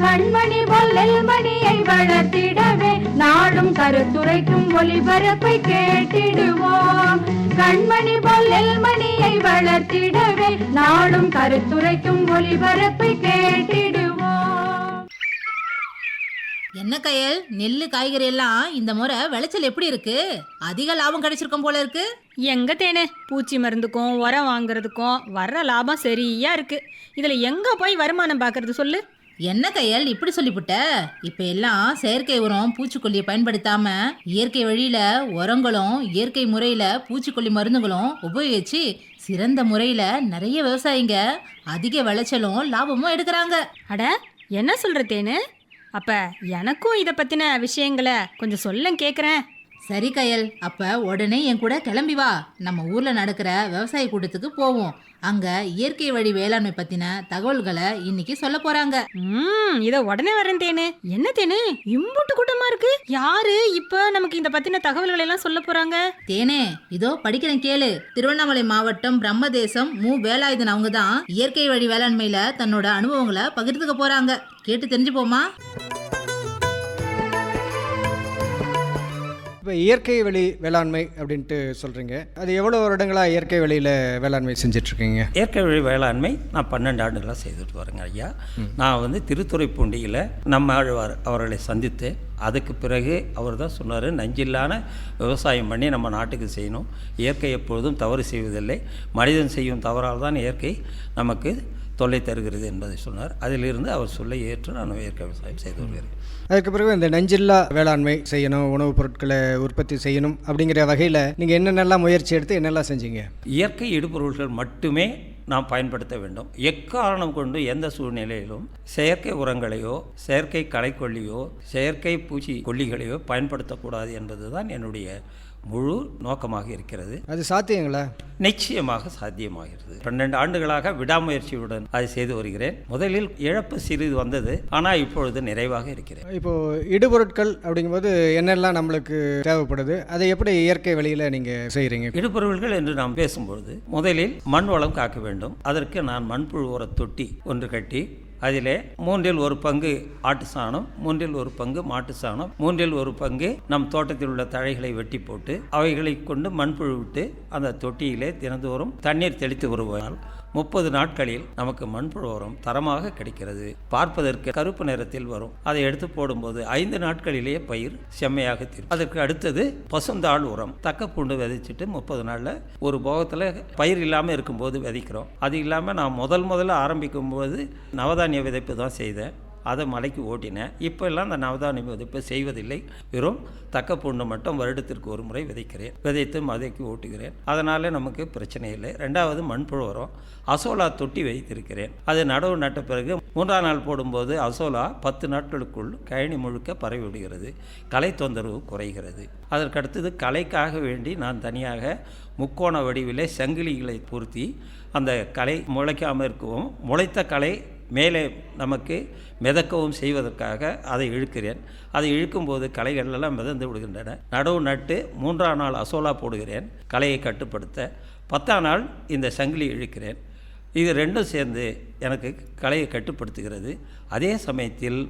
கண்மணி பொல்லல் மணியை வளர்த்திடவே நாடும் கருத்துரைக்கும் ஒளிபரப்பை கேட்டிடுவோம். கண்மணி பொல்லல் மணியை வளர்த்திடவே நாடும் கருத்துரைக்கும் ஒளிபரப்பை கேட்டிடுவோம். என்ன கயல்? நெல்லு காய்கறி எல்லாம் இந்த முறை விளைச்சல் எப்படி இருக்கு? அதிக லாபம் கிடைச்சிருக்கும் போல இருக்கு. எங்க தேனே? பூச்சி மருந்துக்கும் உரம் வாங்குறதுக்கும் வர்ற லாபம் சரியா இருக்கு. இதுல எங்க போய் வருமானம் பார்க்கறது சொல்லு? என்ன கையல் இப்படி சொல்லிவிட்ட இப்ப எல்லாம் செயற்கை உரம் பூச்சிக்கொல்லியை பயன்படுத்தாம இயற்கை வழியில உரங்களும் இயற்கை முறையில பூச்சிக்கொல்லி மருந்துகளும் உபயோகிச்சு சிறந்த முறையில நிறைய விவசாயிங்க அதிக விளைச்சலும் லாபமும் எடுக்கிறாங்க. அட என்ன சொல்ற தேனு? அப்ப எனக்கும் இத பத்தின விஷயங்களை கொஞ்சம் சொல்ல கேக்குறேன். சரி கயல். அப்ப உடனே என் கூட கிளம்பி வா. நம்ம ஊர்ல நடக்கிற விவசாய கூட்டத்துக்கு போவோம். அங்க இயற்கை வழி வேளாண்மை பத்தின தகவல்களை இன்னைக்கு சொல்ல போறாங்க. ம் இத உடனே வரேன் தேனு. என்ன தேனு? இம்புட்டு கூட்டமா இருக்கு? யாரு இப்ப நமக்கு இந்த பத்தின தகவல்களை எல்லாம் சொல்ல போறாங்க? தேனே இதோ படிக்கிறேன் கேளு. திருவண்ணாமலை மாவட்டம் பிரம்மதேசம் மு. வேலாயுதன் அவங்க தான் இயற்கை வழி வேளாண்மையில தன்னோட அனுபவங்களை பகிர்ந்துக்க போறாங்க. கேட்டு தெரிஞ்சுப்போமா? இப்போ இயற்கை வழி வேளாண்மை அப்படின்ட்டு சொல்கிறீங்க அது எவ்வளோ வருடங்களாக இயற்கை வழியில் வேளாண்மை செஞ்சிட்ருக்கீங்க? இயற்கை வழி வேளாண்மை நான் பன்னெண்டு ஆண்டுகளாக செய்துட்டு வரேங்க ஐயா. நான் வந்து திருத்துறைப்பூண்டியில் நம்ம ஆழ்வார் அவர்களை சந்தித்து அதுக்கு பிறகு அவர் தான் சொன்னார் நஞ்சில்லான விவசாயம் பண்ணி நம்ம நாட்டுக்கு செய்யணும். இயற்கை எப்பொழுதும் தவறு செய்வதில்லை. மனிதன் செய்யும் தவறால் தான் இயற்கை நமக்கு தொல்லை தருகிறது என்பதை சொன்னார். அதிலிருந்து அவர் சொல்லை ஏற்று நான் இயற்கை விவசாயம் செய்து வருகிறேன். அதுக்கு பிறகு இந்த நஞ்சில்லா வேளாண்மை செய்யணும் உணவுப் பொருட்களை உற்பத்தி செய்யணும் அப்படிங்கிற வகையில் நீங்கள் என்னென்னலாம் முயற்சி எடுத்து என்னெல்லாம் செஞ்சீங்க? இயற்கை இடுபொருள்கள் மட்டுமே நாம் பயன்படுத்த வேண்டும். எக்காரணம் கொண்டு எந்த சூழ்நிலையிலும் செயற்கை உரங்களையோ செயற்கை களைக்கொல்லியோ செயற்கை பூச்சி கொல்லிகளையோ பயன்படுத்தக்கூடாது என்பதுதான் என்னுடைய முழு நோக்கமாக இருக்கிறது. அது சாத்தியங்களா? நிச்சயமாக சாத்தியமாகிறது. பன்னெண்டு ஆண்டுகளாக விடாமுயற்சியுடன் அதை செய்து வருகிறேன். முதலில் இழப்பு சிறிது வந்தது. ஆனால் இப்பொழுது நிறைவாக இருக்கிறேன். இப்போது இடுபொருட்கள் அப்படிங்கும்போது என்னெல்லாம் நம்மளுக்கு தேவைப்படுது? அதை எப்படி இயற்கை வழியில் நீங்கள் செய்கிறீங்க இடுபொருள்கள் என்று நாம் பேசும்பொழுது முதலில் மண் வளம் காக்க வேண்டும். அதற்கு நான் மண்புழு உர தொட்டி ஒன்று கட்டி அதிலே மூன்றில் ஒரு பங்கு ஆட்டு சாணம் மூன்றில் ஒரு பங்கு மாட்டு சாணம் மூன்றில் ஒரு பங்கு நம் தோட்டத்தில் உள்ள தழைகளை வெட்டி போட்டு அவைகளை கொண்டு மண்புழு விட்டு அந்த தொட்டியிலே தினந்தோறும் தண்ணீர் தெளித்து வருவதால் முப்பது நாட்களில் நமக்கு மண்புழு உரம் தரமாக கிடைக்கிறது. பார்ப்பதற்கு கருப்பு நிறத்தில் வரும். அதை எடுத்து போடும்போது ஐந்து நாட்களிலேயே பயிர் செம்மையாக தீரும். அதற்கு அடுத்தது பசுந்தாள் உரம். தக்க பூண்டு விதைச்சிட்டு முப்பது நாளில் ஒரு போகத்தில் பயிர் இல்லாமல் இருக்கும்போது விதைக்கிறோம். அது இல்லாமல் நான் முதல் முதல்ல ஆரம்பிக்கும் போது நவதானிய விதைப்பு தான் செய்தேன் அதை மலைக்கு ஓட்டினேன் இப்போல்லாம் அந்த நவதானிய விதைப்பு செய்வதில்லை. வெறும் தக்க பூண்டு மட்டும் வருடத்திற்கு ஒரு முறை விதைக்கிறேன். விதைத்து மதைக்கு ஓட்டுகிறேன். அதனால் நமக்கு பிரச்சனை இல்லை. ரெண்டாவது மண்புழு உரம். அசோலா தொட்டி வைத்திருக்கிறேன். அது நடவு நட்ட பிறகு மூன்றாம் நாள் போடும்போது அசோலா பத்து நாட்களுக்குள் கழனி முழுக்க பரவி விடுகிறது கலை தொந்தரவு குறைகிறது. அதற்கடுத்தது கலைக்காக வேண்டி நான் தனியாக முக்கோண வடிவிலே சங்கிலிகளை பொருத்தி அந்த கலை முளைக்காமல் இருக்கவும் முளைத்த கலை மேலே நமக்கு மிதக்கவும் செய்வதற்காக அதை இழுக்கிறேன். அதை இழுக்கும்போது களைகள் எல்லாம் மிதந்து விடுகின்றன. நடவு நட்டு மூன்றாம் நாள் அசோலா போடுகிறேன். கலையை கட்டுப்படுத்த பத்தாம் நாள் இந்த சங்கிலி இழுக்கிறேன். இது ரெண்டும் சேர்ந்து எனக்கு கலையை கட்டுப்படுத்துகிறது. அதே சமயத்தில்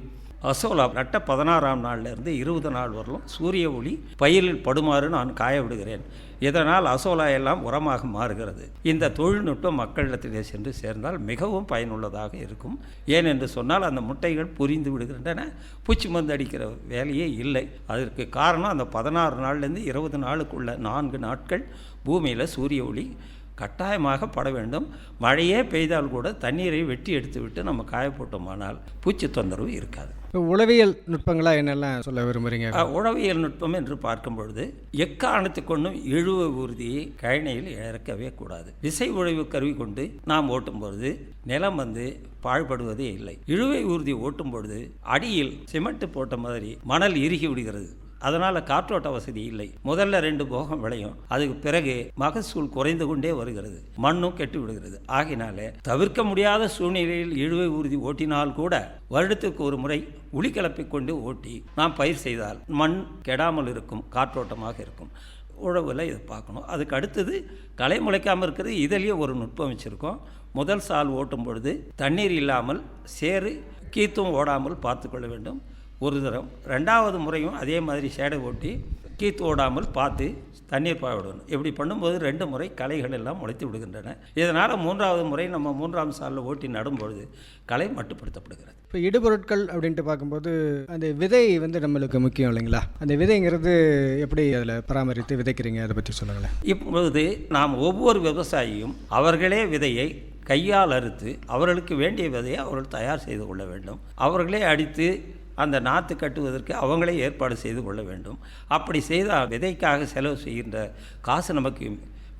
அசோலா நட்ட பதினாறாம் நாளிலிருந்து இருபது நாள் வரலும் சூரிய ஒளி பயிரில் படுமாறு நான் காய விடுகிறேன் இதனால் அசோலா எல்லாம் உரமாக மாறுகிறது. இந்த தொழில்நுட்பம் மக்களிடத்திலே சென்று சேர்ந்தால் மிகவும் பயனுள்ளதாக இருக்கும். ஏனென்று சொன்னால் அந்த முட்டைகள் புரிந்து விடுகின்றன. பூச்சி மருந்து அடிக்கிற வேலையே இல்லை. அதற்கு காரணம் அந்த பதினாறு நாள்லேருந்து இருபது நாளுக்குள்ள நான்கு நாட்கள் பூமியில் சூரிய ஒளி கட்டாயமாக பட வேண்டும். மழையே பெய்தால் கூட தண்ணீரை வெட்டி எடுத்துவிட்டு நம்ம காய போட்டோமானால் பூச்சி தொந்தரவு இருக்காது. இப்போ உளவியல் நுட்பங்களாக என்னெல்லாம் சொல்ல விரும்புகிறீங்க அஹ், உழவியல் நுட்பம் என்று பார்க்கும் பொழுது எக்காரணத்து கொண்டும் இழுவ ஊர்தியை கழனியில் இறக்கவே கூடாது. விசை உழைவு கருவி கொண்டு நாம் ஓட்டும் பொழுது நிலம் வந்து பாழ்படுவதே இல்லை. இழுவை ஊர்தி ஓட்டும் பொழுது அடியில் சிமெண்ட் போட்ட மாதிரி மணல் இறுகி விடுகிறது. அதனால் காற்றோட்ட வசதி இல்லை. முதல்ல ரெண்டு போகம் விளையும். அதுக்கு பிறகு மகசூல் குறைந்து கொண்டே வருகிறது. மண்ணும் கெட்டு விடுகிறது. ஆகினாலே தவிர்க்க முடியாத சூழ்நிலையில் இழுவை ஊர்தி ஓட்டினால் கூட வருடத்துக்கு ஒரு முறை உளி கொண்டு ஓட்டி நாம் பயிர் செய்தால் மண் கெடாமல் இருக்கும் காற்றோட்டமாக இருக்கும். உழவில் இதை பார்க்கணும். அதுக்கு அடுத்தது களை முளைக்காமல் இருக்கிறது. இதுலேயே ஒரு நுட்பம் வச்சுருக்கோம். முதல் சால் ஓட்டும் பொழுது தண்ணீர் இல்லாமல் சேறு கீத்தும் ஓடாமல் பார்த்துக்கொள்ள வேண்டும். ஒரு தரம். ரெண்டாவது முறையும் அதே மாதிரி சேடை ஓட்டி கீத்து ஓடாமல் பார்த்து தண்ணீர் பாய விடணும் இப்படி பண்ணும்போது ரெண்டு முறை களைகள் எல்லாம் முளைத்து விடுகின்றன. இதனால் மூன்றாவது முறை நம்ம மூன்றாம் சாலில் ஓட்டி நடும்பொழுது களை மட்டுப்படுத்தப்படுகிறது. இப்போ இடுபொருட்கள் அப்படின்ட்டு பார்க்கும்போது அந்த விதை வந்து நம்மளுக்கு முக்கியம் இல்லைங்களா? அந்த விதைங்கிறது எப்படி அதில் பராமரித்து விதைக்கிறீங்க? அதை பற்றி சொல்லுங்களேன். இப்பொழுது நாம் ஒவ்வொரு விவசாயியும் அவர்களே விதையை கையால் அறுத்து அவர்களுக்கு வேண்டிய விதையை அவர்கள் தயார் செய்து கொள்ள வேண்டும். அவர்களே அடித்து அந்த நாற்று கட்டுவதற்கு அவங்களே ஏற்பாடு செய்து கொள்ள வேண்டும். அப்படி செய்தால் விதைக்காக செலவு செய்கின்ற காசு நமக்கு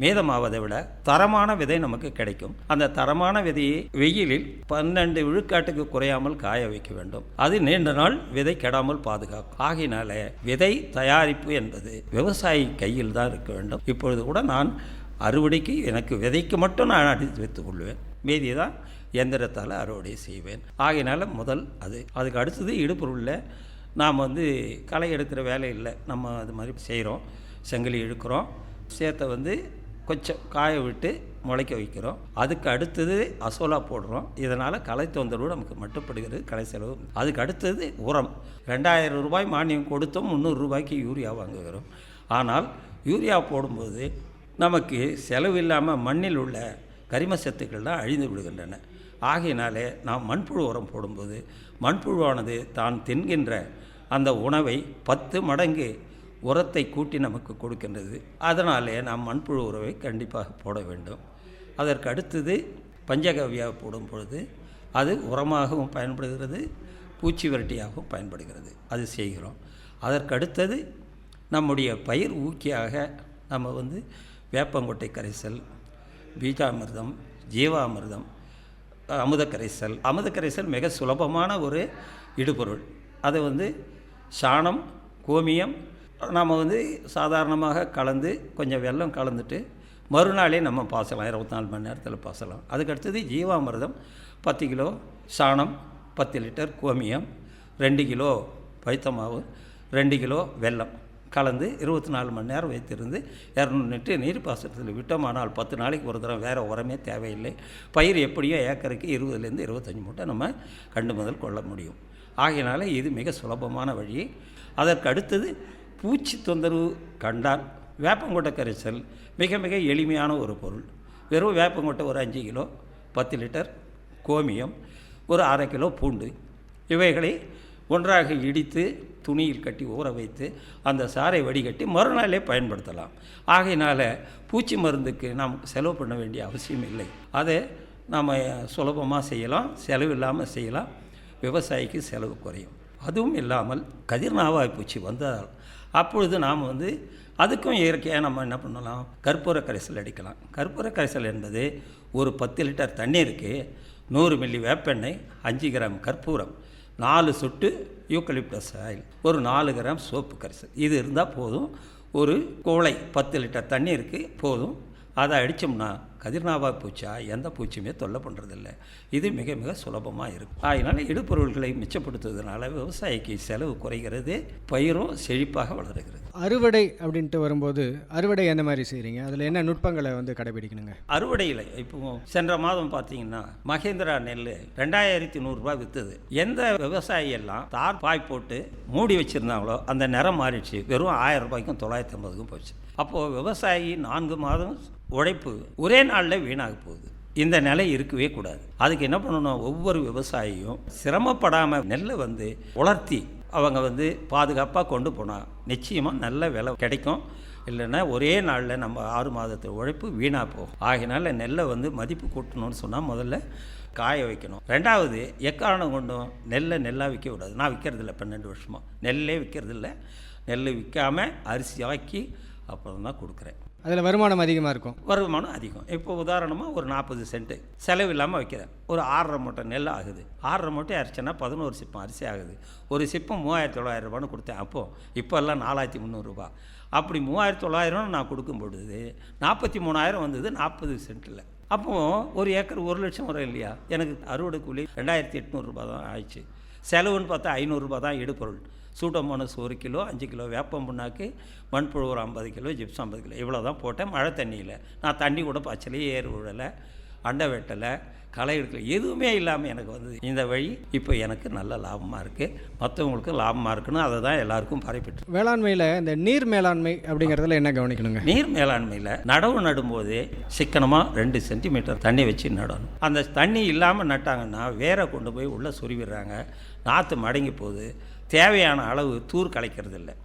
மீதமாவதை விட தரமான விதை நமக்கு கிடைக்கும். அந்த தரமான விதையை வெயிலில் பன்னெண்டு விழுக்காட்டுக்கு குறையாமல் காய வைக்க வேண்டும். அது நீண்ட நாள் விதை கெடாமல் பாதுகாக்கும். ஆகினால விதை தயாரிப்பு என்பது விவசாயி கையில் தான் இருக்க வேண்டும். இப்பொழுது கூட நான் அறுவடைக்கு எனக்கு விதைக்கு மட்டும் நான் அடித்து வைத்துக் கொள்வேன். மீதி தான் எந்திரத்தால் அறுவடை செய்வேன். ஆகையினால முதல் அது. அதுக்கு அடுத்தது இடுப்பொருளில் நாம் வந்து களை எடுக்கிற வேலை இல்லை. நம்ம அது மாதிரி செய்கிறோம். செங்கலி இழுக்கிறோம். சேத்தை வந்து கொஞ்சம் காய விட்டு முளைக்க வைக்கிறோம். அதுக்கு அடுத்தது அசோலா போடுறோம். இதனால் களை தொந்தரவு நமக்கு மட்டுப்படுகிறது. களை செலவு. அதுக்கு அடுத்தது உரம். ரெண்டாயிரம் ரூபாய் மானியம் கொடுத்தோம் முந்நூறு ரூபாய்க்கு யூரியா வாங்குகிறோம். ஆனால் யூரியா போடும்போது நமக்கு செலவு இல்லாமல் மண்ணில் உள்ள கரிம சத்துக்கள்லாம் அழிந்து விடுகின்றன. ஆகையினாலே நாம் மண்புழு உரம் போடும்போது மண்புழுவானது தான் தின்கின்ற அந்த உணவை பத்து மடங்கு உரத்தை கூட்டி நமக்கு கொடுக்கின்றது. அதனாலே நாம் மண்புழு உறவை கண்டிப்பாக போட வேண்டும். அதற்கு அடுத்தது பஞ்சகவ்யா போடும் பொழுது அது உரமாகவும் பயன்படுகிறது பூச்சி விரட்டியாகவும் பயன்படுகிறது. அது செய்கிறோம். அதற்கு அடுத்தது நம்முடைய பயிர் ஊக்கியாக நம்ம வந்து வேப்பங்கொட்டை கரைசல் பீஜாமிர்தம் ஜீவாமிர்தம் அமுத கரைசல் அமுத கரைசல் மிக சுலபமான ஒரு இடுபொருள். அதை வந்து சாணம் கோமியம் நாம் வந்து சாதாரணமாக கலந்து கொஞ்சம் வெல்லம் கலந்துட்டு மறுநாளே நம்ம பாசலாம் இருபத்தி நாலு மணி நேரத்தில் பாசலாம். அதுக்கு அடுத்தது ஜீவாமிர்தம் பத்து கிலோ சாணம் பத்து லிட்டர் கோமியம் ரெண்டு கிலோ பைத்தமாவு ரெண்டு கிலோ வெல்லம். கலந்து இருபத்தி நாலு மணி நேரம் வைத்திருந்து இரநூறு நெட்டு நீர் பாசனத்தில் விட்டோமானால் பத்து நாளைக்கு ஒரு தரம் வேறு உரமே தேவையில்லை. பயிர் எப்படியோ ஏக்கருக்கு இருபதுலேருந்து இருபத்தஞ்சி மூட்டை நம்ம கண்டு முதல் கொள்ள முடியும். ஆகையினால இது மிக சுலபமான வழி. அதற்கு அடுத்தது பூச்சி தொந்தரவு கண்டால் வேப்பங்கொட்டை கரைசல் மிக மிக எளிமையான ஒரு பொருள். வெறும் வேப்பங்கொட்டை ஒரு அஞ்சு கிலோ பத்து லிட்டர் கோமியம் ஒரு அரை கிலோ பூண்டு. இவைகளை ஒன்றாக இடித்து துணியில் கட்டி ஊற வைத்து அந்த சாறை வடிகட்டி மறுநாளே பயன்படுத்தலாம். ஆகையினால் பூச்சி மருந்துக்கு நாம் செலவு பண்ண வேண்டிய அவசியம் இல்லை. அதை நாம் சுலபமாக செய்யலாம் செலவு இல்லாமல் செய்யலாம். விவசாயிக்கு செலவு குறையும். அதுவும் இல்லாமல் கதிர்நாவாய் பூச்சி வந்தால் அப்பொழுது நாம் வந்து அதுக்கும் இயற்கையாக நம்ம என்ன பண்ணலாம்? கற்பூர கரைசல் அடிக்கலாம். கற்பூர கரைசல் என்பது ஒரு பத்து லிட்டர் தண்ணீருக்கு நூறு மில்லி வேப்பெண்ணெய் அஞ்சு கிராம் கற்பூரம் நாலு சொட்டு யூக்கலிப்டஸ் ஆயில் ஒரு நாலு கிராம் சோப்பு கரைசல். இது இருந்தால் போதும். ஒரு கோளை பத்து லிட்டர் தண்ணீருக்கு போதும். அதை அடித்தோம்னா கதிர்நாவா பூச்சா எந்த பூச்சியுமே தொல்லை பண்ணுறதில்ல இது மிக மிக சுலபமாக இருக்கும். அதனால் இடுபொருள்களை மிச்சப்படுத்துவதனால விவசாயிக்கு செலவு குறைகிறது பயிரும் செழிப்பாக வளருகிறது. அறுவடை அப்படின்ட்டு வரும்போது அறுவடை எந்த மாதிரி செய்கிறீங்க அதில் என்ன நுட்பங்களை வந்து கடைபிடிக்கணுங்க? அறுவடையில் இப்போ சென்ற மாதம் பார்த்தீங்கன்னா மகேந்திரா நெல் ரெண்டாயிரத்தி நூறுரூபா விற்றுது எந்த விவசாயி எல்லாம் தார் பாய் போட்டு மூடி வச்சுருந்தாங்களோ அந்த நிறம் மாறிடுச்சு. வெறும் ஆயிரம் ரூபாய்க்கும் தொள்ளாயிரத்தி ஐம்பதுக்கும் போச்சு. அப்போது விவசாயி நான்கு மாதம் உழைப்பு ஒரே நாளில் வீணாக போகுது. இந்த நிலை இருக்கவே கூடாது. அதுக்கு என்ன பண்ணணும்? ஒவ்வொரு விவசாயியும் சிரமப்படாமல் நெல்லை வந்து உலர்த்தி அவங்க வந்து பாதுகாப்பாக கொண்டு போனால் நிச்சயமாக நல்ல விலை கிடைக்கும். இல்லைன்னா ஒரே நாளில் நம்ம ஆறு மாதத்து உழைப்பு வீணாக போகும். ஆகினால நெல்லை வந்து மதிப்பு கூட்டணும்னு சொன்னால் முதல்ல காய வைக்கணும். ரெண்டாவது எக்காரணம் கொண்டும் நெல்லை நெல்லாக விற்க விடாது நான் விற்கிறதில்ல பன்னெண்டு வருஷமாக நெல்லே விற்கிறதில்ல நெல் விற்காமல் அரிசி ஆக்கி அப்புறம் தான் கொடுக்குறேன். அதில் வருமானம் அதிகமாக இருக்கும். வருமானம் அதிகம். இப்போ உதாரணமாக ஒரு நாற்பது சென்ட்டு செலவு இல்லாமல் வைக்கிறேன். ஒரு ஆறரை மூட்டை நெல் ஆகுது. ஆறரை மூட்டை அரிசினா பதினோரு சிப்பம் அரிசி ஆகுது. ஒரு சிப்பம் மூவாயிரத்தி தொள்ளாயிரம் ரூபான்னு கொடுத்தேன். அப்போது இப்போல்லாம் நாலாயிரத்தி முந்நூறுரூபா அப்படி மூவாயிரத்தி தொள்ளாயிரம் நான் கொடுக்கும் பொழுது நாற்பத்தி மூணாயிரம் வந்தது நாற்பது சென்ட்டில் அப்போது ஒரு ஏக்கர் ஒரு லட்சம் வரும் இல்லையா? எனக்கு அறுவடை கூலி ரெண்டாயிரத்தி எட்நூறுரூபா தான் ஆயிடுச்சு. செலவுன்னு பார்த்தா ஐநூறுரூபா தான் இடுபொருள். சூட்டோமோனஸ் ஒரு கிலோ அஞ்சு கிலோ வேப்பம் புண்ணாக்கு மண்புழு ஒரு ஐம்பது கிலோ ஜிப்ஸ் ஐம்பது கிலோ. இவ்வளோ தான் போட்டேன். மழை தண்ணியில். நான் தண்ணி கூட பாய்ச்சலே ஏறு விடலை அண்டை வெட்டலை களை எடுக்கல எதுவுமே இல்லாமல் எனக்கு வந்தது. இந்த வழி இப்போ எனக்கு நல்ல லாபமாக இருக்குது மற்றவங்களுக்கு லாபமாக இருக்குன்னு அதை தான் எல்லாருக்கும் பரப்பிட்டு வேளாண்மையில் இந்த நீர் மேலாண்மை அப்படிங்கிறதுல என்ன கவனிக்கணுங்க? நீர் மேலாண்மையில் நடவு நடும்போது சிக்கனமாக ரெண்டு சென்டிமீட்டர் தண்ணி வச்சு நடணும். அந்த தண்ணி இல்லாமல் நட்டாங்கன்னா வேரை கொண்டு போய் உள்ளே சொருவிடுறாங்க. நாற்று மடங்கி போகுது. தேவையான அளவு தூர் கலைக்கிறது இல்லை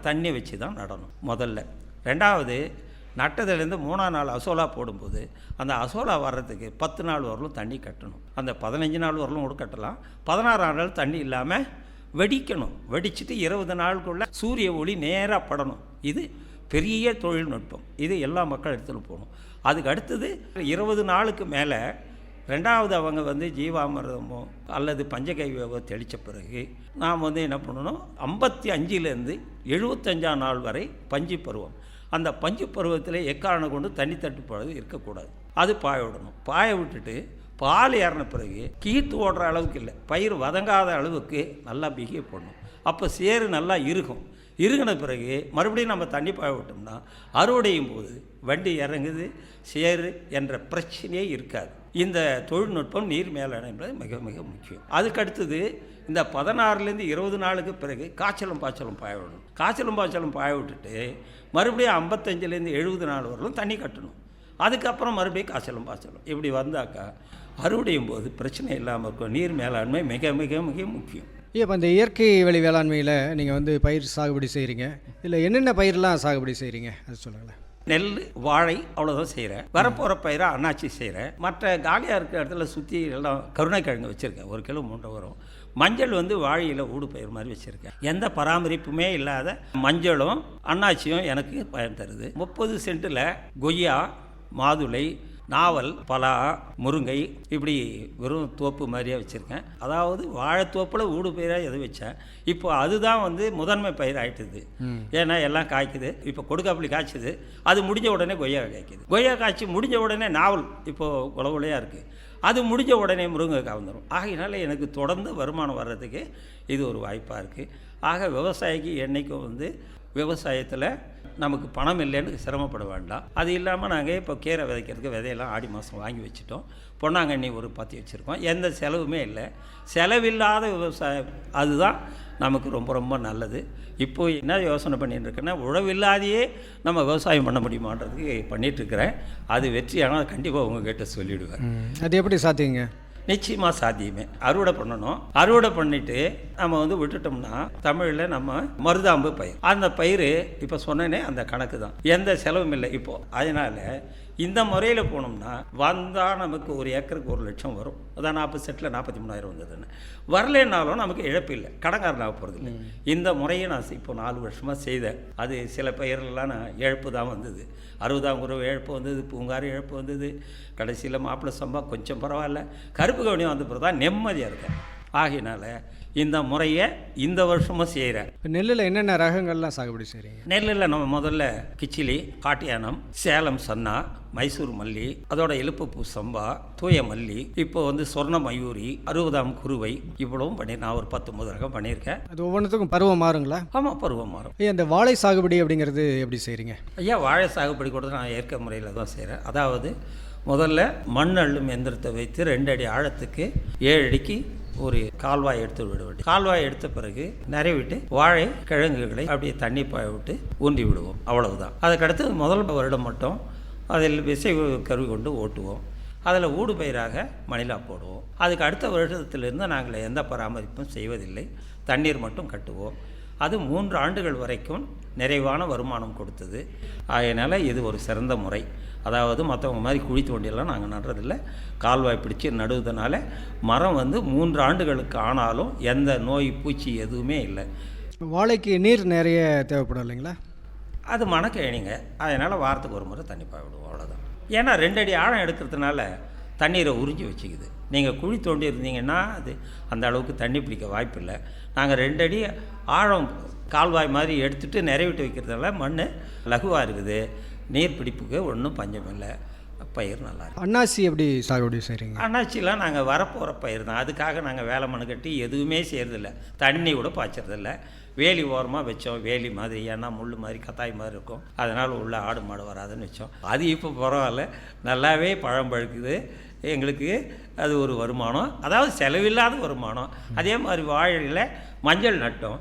தண்ணி வச்சு தான் நடணும் முதல்ல. ரெண்டாவது நட்டதுலேருந்து மூணாம் நாள் அசோலா போடும்போது அந்த அசோலா வர்றதுக்கு பத்து நாள் வரலும் தண்ணி கட்டணும். அந்த பதினஞ்சு நாள் வரலும் கூட கட்டலாம். பதினாறாம் நாள் தண்ணி இல்லாமல் வெடிக்கணும். வெடிச்சிட்டு இருபது நாளுக்குள்ள சூரிய ஒளி நேராக படணும். இது பெரிய தொழில்நுட்பம். இது எல்லா மக்கள் எடுத்துகிட்டு போகணும். அதுக்கு அடுத்தது இருபது நாளுக்கு மேலே ரெண்டாவது அவங்க வந்து ஜீவாமிரதமோ அல்லது பஞ்சகைவோ தெளித்த பிறகு நாம் வந்து என்ன பண்ணணும்? ஐம்பத்தி அஞ்சுலேருந்து எழுபத்தஞ்சாம் நாள் வரை பஞ்சு பருவம். அந்த பஞ்சு பருவத்தில் எக்காரணம் கொண்டு தண்ணி தட்டுப்பாடு இருக்கக்கூடாது. அது பாய விடணும். பாய விட்டுட்டு பால் ஏறின பிறகு கீத்து ஓடுற அளவுக்கு இல்லை. பயிர் வதங்காத அளவுக்கு நல்லா பிஹேவ் பண்ணும் அப்போ சேறு நல்லா இருக்கும் இருகின பிறகு மறுபடியும் நம்ம தண்ணி பாய விட்டோம்னா அறுவடையும் போது வண்டி இறங்குது. சேறு என்ற பிரச்சனையே இருக்காது. இந்த தொழில்நுட்பம் நீர் மேலாண்மை என்பது மிக மிக முக்கியம். அதுக்கு அடுத்தது இந்த பதினாறுலேருந்து இருபது நாளுக்கு பிறகு காய்ச்சலும் பாய்ச்சலும் பாய விடணும் காய்ச்சலும் பாய்ச்சலும் பாய விட்டுட்டு மறுபடியும் ஐம்பத்தஞ்சிலேருந்து எழுபது நாள் வரலும் தண்ணி கட்டணும். அதுக்கப்புறம் மறுபடியும் காய்ச்சலும் பாய்ச்சலும். இப்படி வந்தாக்கா அறுவடையும் போது பிரச்சனை இல்லாமல் இருக்கும். நீர் மேலாண்மை மிக மிக மிக முக்கியம். இப்போ இந்த இயற்கை வழி வேளாண்மையில் நீங்கள் வந்து பயிர் சாகுபடி செய்கிறீங்க இல்லை என்னென்ன பயிரெலாம் சாகுபடி செய்கிறீங்க அது சொல்லுங்களேன். நெல் வாழை அவ்வளோதான் செய்கிறேன் வரப்போகிற பயிரை அண்ணாச்சி செய்கிறேன் மற்ற காலியாக இருக்கிற இடத்துல சுற்றி எல்லாம் கருணைக்கிழங்கு வச்சுருக்கேன். ஒரு கிலோ மூட்டை வரும். மஞ்சள் வந்து வாழையில் ஊடு பயிர் மாதிரி வச்சுருக்கேன். எந்த பராமரிப்புமே இல்லாத மஞ்சளும் அண்ணாச்சியும் எனக்கு பயன் தருது. முப்பது சென்ட்டில் கொய்யா மாதுளை நாவல் பலா முருங்கை இப்படி வெறும் தோப்பு மாதிரியே வச்சுருக்கேன். அதாவது வாழைத்தோப்பில் ஊடு பயிராக எது வச்சேன். இப்போ அதுதான் வந்து முதன்மை பயிர் ஆயிட்டுது. ஏன்னா எல்லாம் காய்க்குது. இப்போ கொடுக்காப்புளி காய்ச்சுது. அது முடிஞ்ச உடனே கொய்யா காய்க்குது. கொய்யா காய்ச்சி முடிஞ்ச உடனே நாவல் இப்போது குலகுலையாக இருக்குது அது முடிஞ்ச உடனே முருங்கைக்காய் வந்துடும் ஆகையினால எனக்கு தொடர்ந்து வருமானம் வர்றதுக்கு இது ஒரு வாய்ப்பாக இருக்குது ஆக விவசாயிக்கு என்றைக்கும் வந்து விவசாயத்தில் நமக்கு பணம் இல்லைன்னு சிரமப்பட வேண்டாம். அது இல்லாமல் நாங்கள் இப்போ கீரை விதைக்கிறதுக்கு விதையெல்லாம் ஆடி மாதம் வாங்கி வச்சுட்டோம். பொன்னாங்கண்ணி ஒரு பற்றி வச்சுருக்கோம். எந்த செலவுமே இல்லை. செலவில்லாத விவசாயம். அதுதான் நமக்கு ரொம்ப ரொம்ப நல்லது. இப்போ என்ன யோசனை பண்ணிட்டு இருக்கேன்னா உழவில்லாதையே நம்ம விவசாயம் பண்ண முடியுமான்றதுக்கு பண்ணிகிட்ருக்கிறேன் அது வெற்றியானால் கண்டிப்பாக உங்ககிட்ட சொல்லிவிடுவேன் அது எப்படி சாத்தியங்க? நிச்சயமாக சாத்தியமே. அறுவடை பண்ணணும். அறுவடை பண்ணிட்டு நம்ம வந்து விட்டுட்டோம்னா தமிழில் நம்ம மருதாம்பு பயிர். அந்த பயிர் இப்போ சொன்னேனே அந்த கணக்கு தான் எந்த செலவும் இல்லை இப்போது அதனால் இந்த முறையில் போனோம்னா வந்தால் நமக்கு ஒரு ஏக்கருக்கு ஒரு லட்சம் வரும். அதான் நாற்பது செட்டில் நாற்பத்தி மூணாயிரம் வந்ததுன்னு. வரலைன்னாலும் நமக்கு இழப்பு இல்லை. கடங்காரன் ஆக போகிறது இல்லை. இந்த முறையை நான் இப்போ நாலு வருஷமாக செய்தேன். அது சில பயிரெல்லாம் நான் இழப்பு தான் வந்தது. அறுபதாம் குருவ இழப்பு வந்தது பூங்காறு இழப்பு வந்தது. கடைசியில் மாப்பிள்ளை சம்பா கொஞ்சம் பரவாயில்ல. கருப்பு கவனியம் வந்த பிறகு தான் நிம்மதியாக இருக்கேன். ஆகையினால இந்த முறையை இந்த வருஷமும் செய்கிறேன் இப்போ நெல்லில் என்னென்ன ரகங்கள்லாம் சாகுபடி செய்கிறீங்க நெல்லில் நம்ம முதல்ல கிச்சிலி காட்டியானம் சேலம் சன்னா மைசூர் மல்லி அதோட இலுப்புப்பூ சம்பா தூய மல்லி இப்போ வந்து சொர்ண மயூரி அறுபதாம் குருவை இவ்வளவும் பண்ணி நான் ஒரு பத்தொம்பது ரகம் பண்ணியிருக்கேன். அது ஒவ்வொன்றுத்துக்கும் பருவம் மாறுங்களா? ஆமாம் பருவம் மாறும். ஐயா இந்த வாழை சாகுபடி அப்படிங்கிறது எப்படி செய்கிறீங்க ஐயா வாழை சாகுபடி கூட நான் இயற்கை முறையில் தான் செய்கிறேன் அதாவது முதல்ல மண் அள்ளும் எந்திரத்தை வைத்து ரெண்டு அடி ஆழத்துக்கு ஏழு அடிக்கு ஒரு கால்வாய் எடுத்து விட வேண்டும். கால்வாய் எடுத்த பிறகு நிறைவிட்டு வாழை கிழங்குகளை அப்படியே தண்ணி பாய விட்டு ஊன்றி விடுவோம். அவ்வளவுதான். அதுக்கடுத்து முதல் வருடம் மட்டும் அதில் விசை கருவி கொண்டு ஓட்டுவோம். அதில் ஊடு பயிராக மணிலா போடுவோம். அதுக்கு அடுத்த வருடத்திலிருந்து நாங்கள் எந்த பராமரிப்பும் செய்வதில்லை. தண்ணீர் மட்டும் கட்டுவோம். அது மூன்று ஆண்டுகள் வரைக்கும் நிறைவான வருமானம் கொடுத்தது. அதனால் இது ஒரு சிறந்த முறை. அதாவது மற்றவங்க மாதிரி குழி தோண்டியெல்லாம் நாங்கள் நடுறதில்ல. கால்வாய் பிடிச்சி நடுவதனால மரம் வந்து மூன்று ஆண்டுகளுக்கு ஆனாலும் எந்த நோய் பூச்சி எதுவுமே இல்லை. வாழைக்கு நீர் நிறைய தேவைப்படும் இல்லைங்களா? அது மணக்கேணிங்க அதனால் வாரத்துக்கு ஒரு முறை தண்ணி பாய விடுவோம் அவ்வளோதான் ஏன்னா ரெண்டு அடி ஆழம் எடுக்கிறதுனால தண்ணீரை உறிஞ்சி வச்சுக்குது. நீங்கள் குழி தோண்டி இருந்தீங்கன்னா அது அந்த அளவுக்கு தண்ணி பிடிக்க வாய்ப்பில்லை. நாங்கள் ரெண்டு அடி ஆழம் கால்வாய் மாதிரி எடுத்துட்டு நிறைவிட்டு வைக்கிறதால மண் லகுவாக இருக்குது. நீர் பிடிப்புக்கு ஒன்றும் பஞ்சம் இல்லை. பயிர் நல்லா அன்னாசி எப்படி சாகுபடி செய்கிறீங்க அண்ணாச்சிலாம் நாங்கள் வரப்போகிற பயிர் தான். அதுக்காக நாங்கள் வேலை மண் கட்டி எதுவுமே செய்கிறதில்ல தண்ணி கூட பாய்ச்சறதில்ல. வேலி ஓரமாக வச்சோம். வேலி மாதிரி ஏன்னா முள் மாதிரி கத்தாய் மாதிரி இருக்கும். அதனால் உள்ள ஆடு மாடு வராதுன்னு வச்சோம். அது இப்போ பரவாயில்ல. நல்லாவே பழம் பழுக்குது. எங்களுக்கு அது ஒரு வருமானம் அதாவது செலவில்லாத வருமானம். அதே மாதிரி வாழையில் மஞ்சள் நட்டோம்.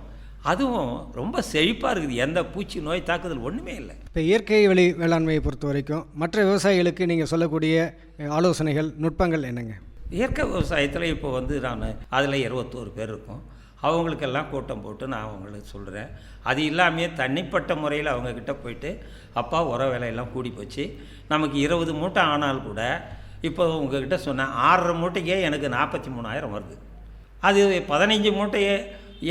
அதுவும் ரொம்ப செழிப்பாக இருக்குது. எந்த பூச்சி நோய் தாக்குதல் ஒன்றுமே இல்லை. இப்போ இயற்கை வழி வேளாண்மையை பொறுத்த வரைக்கும் மற்ற விவசாயிகளுக்கு நீங்கள் சொல்லக்கூடிய ஆலோசனைகள் நுட்பங்கள் என்னங்க? இயற்கை விவசாயத்தில் இப்போ வந்து நான் அதில் இருபத்தோரு பேர் இருக்கோம். அவங்களுக்கெல்லாம் கூட்டம் போட்டு நான் அவங்களுக்கு சொல்கிறேன் அது இல்லாமையே தனிப்பட்ட முறையில் அவங்கக்கிட்ட போயிட்டு அப்பா உர விலையெல்லாம் கூடி போச்சு நமக்கு இருபது மூட்டை ஆனால் கூட இப்போ உங்ககிட்ட சொன்னேன் ஆறரை மூட்டைக்கே எனக்கு நாற்பத்தி மூணாயிரம் வருது. அது பதினஞ்சு மூட்டையே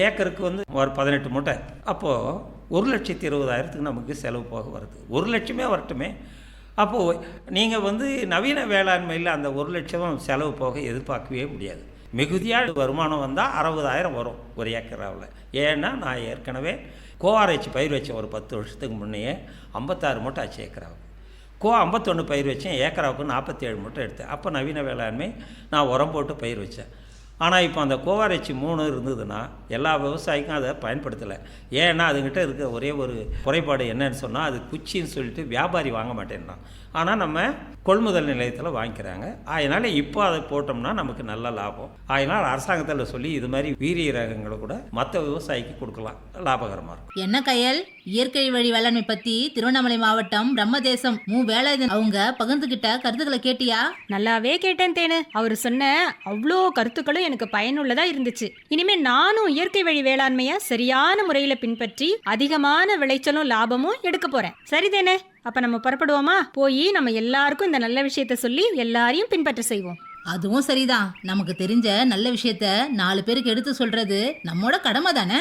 ஏக்கருக்கு வந்து ஒரு பதினெட்டு மூட்டை. அப்போது ஒரு லட்சத்தி இருபதாயிரத்துக்கு நமக்கு செலவு போக வருது. ஒரு லட்சமே வரட்டுமே. அப்போது நீங்கள் வந்து நவீன வேளாண்மையில் அந்த ஒரு லட்சம் செலவு போக எதிர்பார்க்கவே முடியாது. மிகுதியாக வருமானம் வந்தால் அறுபதாயிரம் வரும் ஒரு ஏக்கராவில். ஏன்னா நான் ஏற்கனவே கோஆர்ஹெச் பயிர் வச்சேன் ஒரு பத்து வருஷத்துக்கு முன்னையே ஐம்பத்தாறு மூட்டை ஆச்சு ஏக்கராவுக்கு. கோ ஐம்பத்தொன்று பயிர் வச்சேன் ஏக்கராவுக்கு நாற்பத்தேழு மூட்டை எடுத்தேன். அப்போ நவீன வேளாண்மை நான் உரம் போட்டு பயிர் வச்சேன். ஆனால் இப்போ அந்த கோவாரச்சி மூணு இருந்ததுன்னா எல்லா விவசாயிக்கும் அதை பயன்படுத்தலை. ஏன்னா அதுங்கிட்ட இருக்க ஒரே ஒரு குறைபாடு என்னன்னு சொன்னால் அது குச்சின்னு சொல்லிட்டு வியாபாரி வாங்க மாட்டேன்றான். ஆனால் நம்ம கொள்முதல் நிலையத்தில் வாங்கிக்கிறாங்க. அதனால் இப்போ அதை போட்டோம்னா நமக்கு நல்ல லாபம். அதனால் அரசாங்கத்தில் சொல்லி இது மாதிரி வீரிய ரகங்களை கூட மற்ற விவசாயிக்கு கொடுக்கலாம். லாபகரமாக இருக்கும். என்ன கையல்? இயற்கை வழி வேளாண்மை பத்தி திருவண்ணாமலை மாவட்டம் பிரம்மதேசம். மு வேலாயுதன் அவங்க பகிர்ந்துகிட்ட கருத்துக்களை கேட்டியா? நல்லாவே கேட்டேன் தேனு. அவர் சொன்ன அவ்வளோ கருத்துக்களும் எனக்கு பயனுள்ளதா இருந்துச்சு. இனிமே நானும் இயற்கை வழி வேளாண்மைய சரியான முறையில பின்பற்றி அதிகமான விளைச்சலும் லாபமும் எடுக்க போறேன். சரி தேனு. அப்ப நம்ம புறப்படுவோமா? போய் நம்ம எல்லாருக்கும் இந்த நல்ல விஷயத்த சொல்லி எல்லாரையும் பின்பற்ற செய்வோம். அதுவும் சரிதான். நமக்கு தெரிஞ்ச நல்ல விஷயத்த நாலு பேருக்கு எடுத்து சொல்றது நம்மோட கடமை தானே?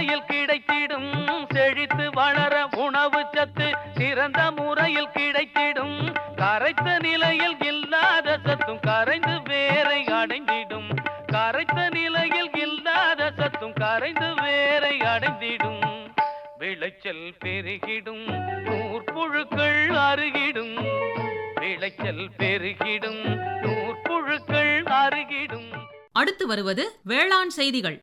முறையில் கிடைத்திடும் செழித்து வளர உணவு சத்து சிறந்த முறையில் கிடைத்திடும். கரைத்த நிலையில் இல்லாத சத்தும் கரைந்து வேரை அடைந்திடும். கரைத்த நிலையில் இல்லாத சத்தும் கரைந்து வேரை அடைந்திடும். விளைச்சல் பெருகிடும் நூற்புழுக்கள் அருகிடும். விளைச்சல் பெருகிடும் நூற்புழுக்கள் அருகிடும். அடுத்து வருவது வேளாண் செய்திகள்.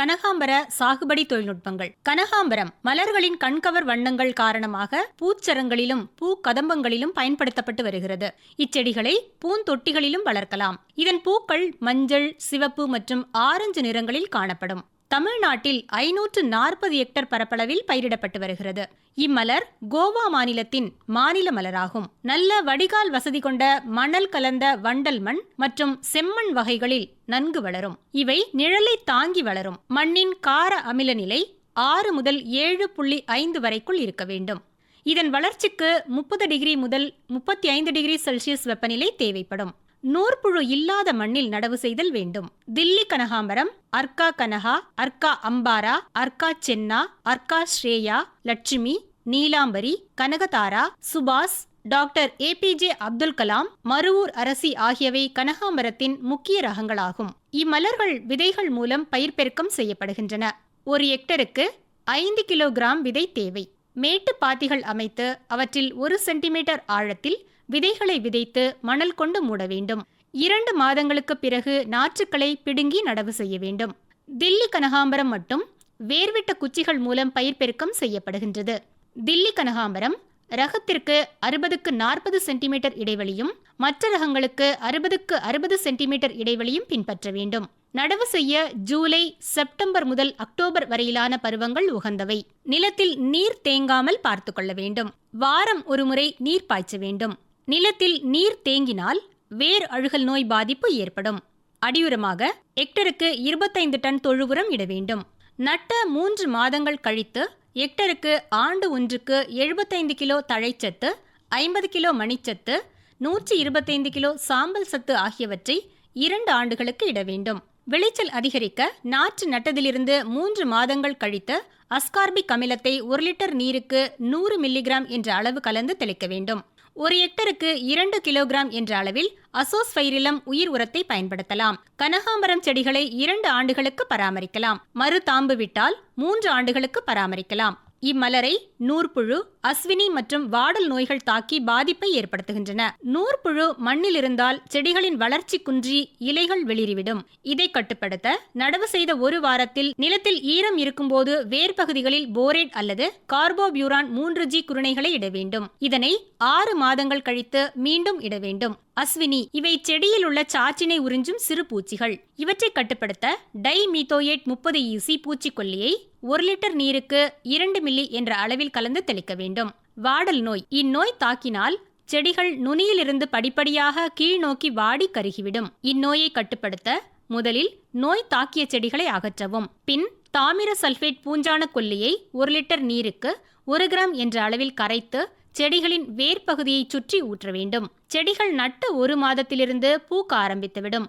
கனகாம்பர சாகுபடி தொழில்நுட்பங்கள். கனகாம்பரம் மலர்களின் கண்கவர் வண்ணங்கள் காரணமாக பூச்சரங்களிலும் பூ கதம்பங்களிலும் பயன்படுத்தப்பட்டு வருகிறது. இச்செடிகளை பூந்தொட்டிகளிலும் வளர்க்கலாம். இதன் பூக்கள் மஞ்சள் சிவப்பு மற்றும் ஆரஞ்சு நிறங்களில் காணப்படும். தமிழ்நாட்டில் ஐநூற்று நாற்பது ஹெக்டர் பரப்பளவில் பயிரிடப்பட்டு வருகிறது. இம்மலர் கோவா மாநிலத்தின் மாநில மலராகும். நல்ல வடிகால் வசதி கொண்ட மணல் கலந்த வண்டல் மண் மற்றும் செம்மண் வகைகளில் நன்கு வளரும். இவை நிழலை தாங்கி வளரும். மண்ணின் கார அமில நிலை ஆறு முதல் ஏழு புள்ளி ஐந்து வரைக்குள் இருக்க வேண்டும். இதன் வளர்ச்சிக்கு முப்பது டிகிரி முதல் முப்பத்தி ஐந்து டிகிரி செல்சியஸ் வெப்பநிலை தேவைப்படும். நூற்புழு இல்லாத மண்ணில் நடவு செய்தல் வேண்டும். Delhi Kanakambaram Arka Kanaka Arka Ambara Arka Channa Arka Shreya Lakshmi Neelambari Kanakadhara Subash doctor A P J Abdul Kalam Maruvur Arasi ஆகியவை கனகாம்பரத்தின் முக்கிய ரகங்களாகும். இம்மலர்கள் விதைகள் மூலம் பயிர் பெருக்கம் செய்யப்படுகின்றன. ஒரு ஹெக்டருக்கு ஐந்து கிலோகிராம் விதை தேவை. மேட்டு பாத்திகள் அமைத்து அவற்றில் ஒரு சென்டிமீட்டர் ஆழத்தில் விதைகளை விதைத்து மணல் கொண்டு மூட வேண்டும். இரண்டு மாதங்களுக்கு பிறகு நாற்றுக்களை பிடுங்கி நடவு செய்ய வேண்டும். தில்லி கனகாம்பரம் மட்டும் வேர்விட்ட குச்சிகள் மூலம் பயிர் பெருக்கம் செய்யப்படுகின்றது. தில்லி கனகாம்பரம் ரகத்திற்கு அறுபதுக்கு நாற்பது சென்டிமீட்டர் இடைவெளியும் மற்ற ரகங்களுக்கு அறுபதுக்கு அறுபது சென்டிமீட்டர் இடைவெளியும் பின்பற்ற வேண்டும். நடவு செய்ய ஜூலை செப்டம்பர் முதல் அக்டோபர் வரையிலான பருவங்கள் உகந்தவை. நிலத்தில் நீர் தேங்காமல் பார்த்து கொள்ள வேண்டும். வாரம் ஒருமுறை நீர் பாய்ச்ச வேண்டும். நிலத்தில் நீர் தேங்கினால் வேர் அழுகல் நோய் பாதிப்பு ஏற்படும். அடியுரமாக ஹெக்டருக்கு இருபத்தைந்து டன் தொழு உரம் இட வேண்டும். நட்ட மூன்று மாதங்கள் கழித்து ஹெக்டருக்கு ஆண்டு ஒன்றுக்கு எழுபத்தைந்து கிலோ தழைச்சத்து ஐம்பது கிலோ மணிச்சத்து நூற்றி இருபத்தைந்து கிலோ சாம்பல் சத்து ஆகியவற்றை இரண்டு ஆண்டுகளுக்கு இட வேண்டும். விளைச்சல் அதிகரிக்க நாற்று நட்டதிலிருந்து மூன்று மாதங்கள் கழித்து அஸ்கார்பிக் அமிலத்தை ஒரு லிட்டர் நீருக்கு நூறு மில்லிகிராம் என்ற அளவு கலந்து தெளிக்க வேண்டும். ஒரு ஹெக்டருக்கு இரண்டு கிலோகிராம் என்ற அளவில் அசோஸ்பைரிலம் உயிர் உரத்தை பயன்படுத்தலாம். கனகாம்பரம் செடிகளை இரண்டு ஆண்டுகளுக்கு பராமரிக்கலாம். மறு தாம்பு விட்டால் மூன்று ஆண்டுகளுக்கு பராமரிக்கலாம். இம்மலரை நூற்புழு அஸ்வினி மற்றும் வாடல் நோய்கள் தாக்கி பாதிப்பை ஏற்படுத்துகின்றன. நூற்புழு மண்ணில் இருந்தால் செடிகளின் வளர்ச்சி குன்றி இலைகள் வெளிறிவிடும் இதை கட்டுப்படுத்த நடவு செய்த ஒரு வாரத்தில் நிலத்தில் ஈரம் இருக்கும்போது வேர் பகுதிகளில் போரேட் அல்லது கார்போபியூரான் மூன்று ஜி குருணைகளை இட வேண்டும். இதனை ஆறு மாதங்கள் கழித்து மீண்டும் இட வேண்டும். அஸ்வினி இவை செடியில் உள்ள சாற்றினை உறிஞ்சும் சிறு பூச்சிகள். இவற்றை கட்டுப்படுத்த டை மீத்தோயேட் முப்பது ஈசி பூச்சிக்கொல்லியை ஒரு லிட்டர் நீருக்கு இரண்டு மில்லி என்ற அளவில் கலந்து தெளிக்க வேண்டும். வாடல் நோய். இந்நோய் தாக்கினால் செடிகள் நுனியிலிருந்து படிப்படியாக கீழ் நோக்கி வாடி கருகிவிடும். இந்நோயை கட்டுப்படுத்த முதலில் நோய் தாக்கிய செடிகளை அகற்றவும். பின் தாமிர சல்பேட் பூஞ்சான கொல்லியை ஒரு லிட்டர் நீருக்கு ஒரு கிராம் என்ற அளவில் கரைத்து செடிகளின் வேர் பகுதியை சுற்றி ஊற்ற வேண்டும். செடிகள் நட்டு ஒரு மாதத்திலிருந்து பூக்க ஆரம்பித்துவிடும்.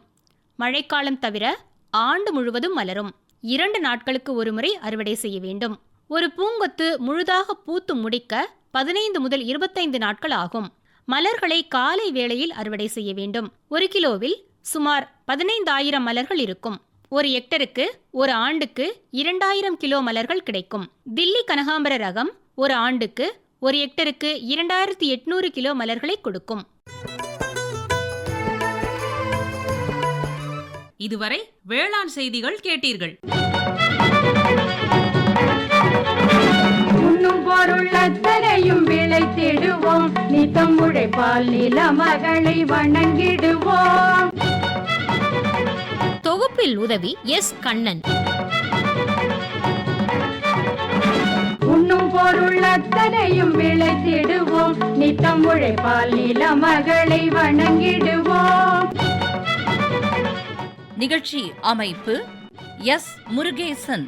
மழைக்காலம் தவிர ஆண்டு முழுவதும் மலரும். இரண்டு நாட்களுக்கு ஒருமுறை அறுவடை செய்ய வேண்டும். ஒரு பூங்கொத்து முழுதாக பூத்து முடிக்க பதினைந்து முதல் இருபத்தைந்து நாட்கள் ஆகும். மலர்களை காலை வேளையில் அறுவடை செய்ய வேண்டும். ஒரு கிலோவில் சுமார் பதினைந்தாயிரம் மலர்கள் இருக்கும். ஒரு ஹெக்டருக்கு ஒரு ஆண்டுக்கு இரண்டாயிரம் கிலோ மலர்கள் கிடைக்கும். தில்லி கனகாம்பர ரகம் ஒரு ஆண்டுக்கு ஒரு ஹெக்டருக்கு இரண்டாயிரத்தி எட்நூறு கிலோ மலர்களை கொடுக்கும். இதுவரை வேளாண் செய்திகள் கேட்டீர்கள். பொருள் அத்தனையும் விளைத்திடுவோம் நித்தம் உழைப்பால் நில மகளை வணங்கிடுவோம். தொகுப்பில் உதவி எஸ் கண்ணன். உண்ணும் பொருள் அத்தனையும் விளைத்திடுவோம் நித்தம் உழைப்பால் நில மகளை வணங்கிடுவோம். நிகழ்ச்சி அமைப்பு எஸ் முருகேசன்.